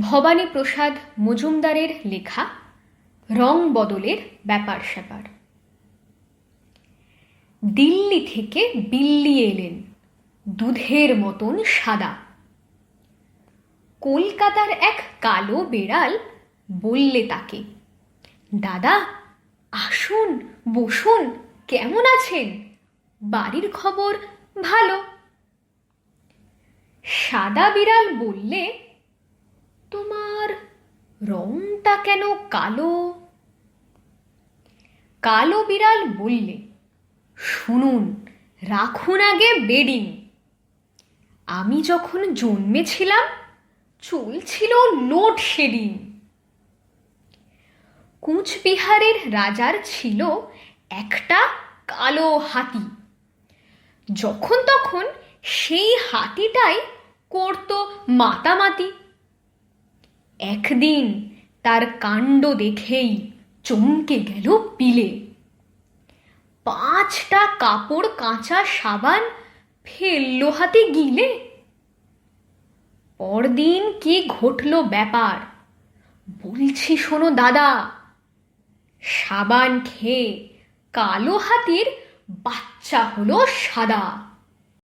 ভবানী প্রসাদ মজুমদারের লেখা, রং বদলের ব্যাপার স্যাপার। দিল্লি থেকে বিল্লি এলেন, দুধের মতন সাদা। কলকাতার এক কালো বেড়াল বললে তাকে, দাদা, আসুন, বসুন, কেমন আছেন? বাড়ির খবর ভালো। সাদা বিড়াল বললে রংটা কেন কালো? কালো বিড়াল বললে, শুনুন, রাখুন আগে বেডিং। আমি যখন জন্মেছিলাম চলছিল লোডশেডিং কুচবিহারের রাজার ছিল একটা কালো হাতি। যখন তখন সেই হাতিটাই করতো মাতামাতি। একদিন তার কাণ্ড দেখেই চমকে গেল পিলে। পাঁচটা কাপড় কাঁচা সাবান ফেলল হাতে গিলে। পরদিন কি ঘটলো ব্যাপার? বলছি শোনো দাদা, সাবান খেয়ে কালো হাতির বাচ্চা হলো সাদা।